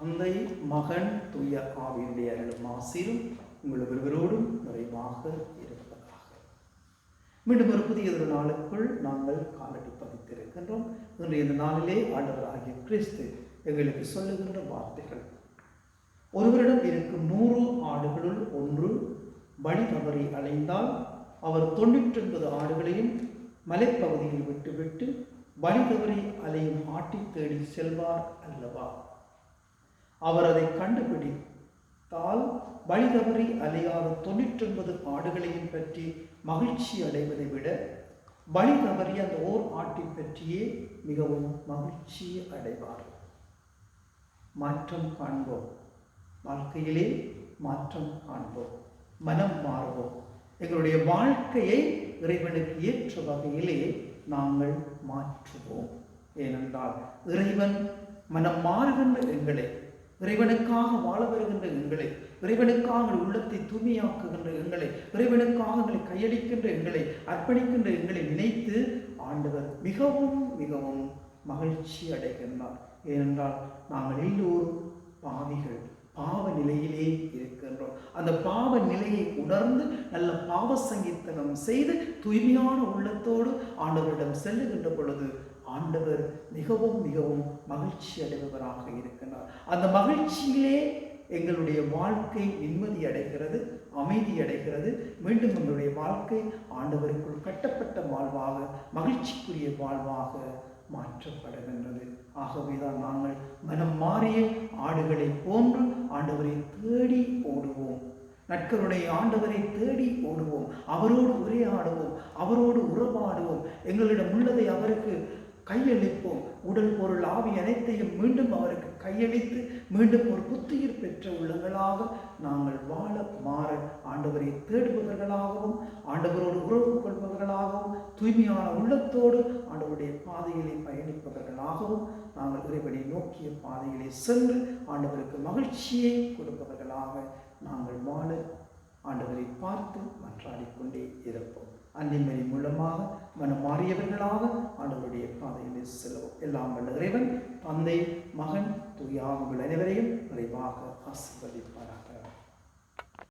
தந்தை மகன் துய ஆவியுடைய அருளும் உங்கள் ஒருவரோடும் நிறைவாக இருப்பதாக. மீண்டும் ஒரு புதிய ஒரு நாளுக்குள் நாங்கள் காலடி பதித்திருக்கின்றோம். இன்றைய இந்த நாளிலே ஆண்டவராகிய கிறிஸ்து எங்களுக்கு சொல்லுகின்ற வார்த்தைகள். ஒருவரிடம் இருக்கும் நூறு ஆடுகளுள் ஒன்று வழி தவறி அலைந்தால் அவர் தொண்ணூற்றி ஒன்பது ஆடுகளையும் மலைப்பகுதியில் விட்டுவிட்டு வழி தவறி அலையும் ஆட்டி தேடி செல்வார் அல்லவா? அவர் அதை கண்டுபிடித்தால் வழி தவறி அலையாத தொண்ணூற்றொன்பது ஆடுகளையும் பற்றி மகிழ்ச்சி அடைவதை விட வழி தவறி அந்த ஓர் ஆட்டை பற்றியே மிகவும் மகிழ்ச்சி அடைவார். மாற்றம் காண்போம். வாழ்க்கையிலே மாற்றம் காண்போம். மனம் மாறுவோம். எங்களுடைய வாழ்க்கையை இறைவனுக்கு ஏற்ற வகையிலே நாங்கள் மாற்றுவோம். ஏனென்றால் இறைவன் மனம் மாறுகின்ற எங்களை இறைவனுக்காக வாழ வருகின்ற எங்களை இறைவனுக்காக எங்கள் உள்ளத்தை தூய்மையாக்குகின்ற எங்களை இறைவனுக்காக எங்களை கையளிக்கின்ற எங்களை அர்ப்பணிக்கின்ற எங்களை நினைத்து ஆண்டவர் மிகவும் மிகவும் மகிழ்ச்சி அடைகின்றார். ஏனென்றால் நாங்கள் எல்லோரும் பாவிகள் பாவ நிலையிலே இருக்கின்றோம். அந்த பாவ நிலையை உணர்ந்து நல்ல பாவ சங்கீர்த்தனம் செய்து தூய்மையான உள்ளத்தோடு ஆண்டவரிடம் செல்லுகின்ற பொழுது ஆண்டவர் மிகவும் மிகவும் மகிழ்ச்சி அடைபவராக இருக்கின்றார். அந்த மகிழ்ச்சியிலே எங்களுடைய வாழ்க்கை நிம்மதி அடைகிறது அமைதி அடைகிறது. மீண்டும் எங்களுடைய வாழ்க்கை ஆண்டவருக்குள் கட்டப்பட்ட வாழ்வாக மகிழ்ச்சிக்குரிய வாழ்வாக மாற்றப்படுகின்றது. ஆகவேதான் நாங்கள் மனம் மாறிய ஆடுகளை போன்று ஆண்டவரை தேடி ஓடுவோம். நட்களுடைய ஆண்டவரை தேடி ஓடுவோம். அவரோடு உரையாடுவோம். அவரோடு உறவாடுவோம். எங்களிடம் உள்ளதை அவருக்கு கையளிப்போம். உடல் பொருள் ஆவி அனைத்தையும் மீண்டும் அவருக்கு கையளித்து மீண்டும் ஒரு புத்துயிர் பெற்ற உள்ளங்களாக நாங்கள் வாழ மாற ஆண்டவரை தேடுபவர்களாகவும் ஆண்டவரோடு உறவு கொள்பவர்களாகவும் தூய்மையான உள்ளத்தோடு ஆண்டவருடைய பாதையிலே பயணிப்பவர்களாகவும் நாங்கள் இறைவனை நோக்கிய பாதையிலே சென்று ஆண்டவருக்கு மகிழ்ச்சியை கொடுப்பவர்களாக நாங்கள் வாழ ஆண்டவரை பார்த்து மன்றாடிக்கொண்டே இருப்போம். அன்னிமணி மூலமாக மனம் மாறியவர்களாக ஆண்டவருடைய பாதையிலே செல்வோம். எல்லாம் வல்ல இறைவன் தந்தை மகன் தூயாவுகள் அனைவரையும் நிறைவாக ஆசீர்வதிப்பாராக.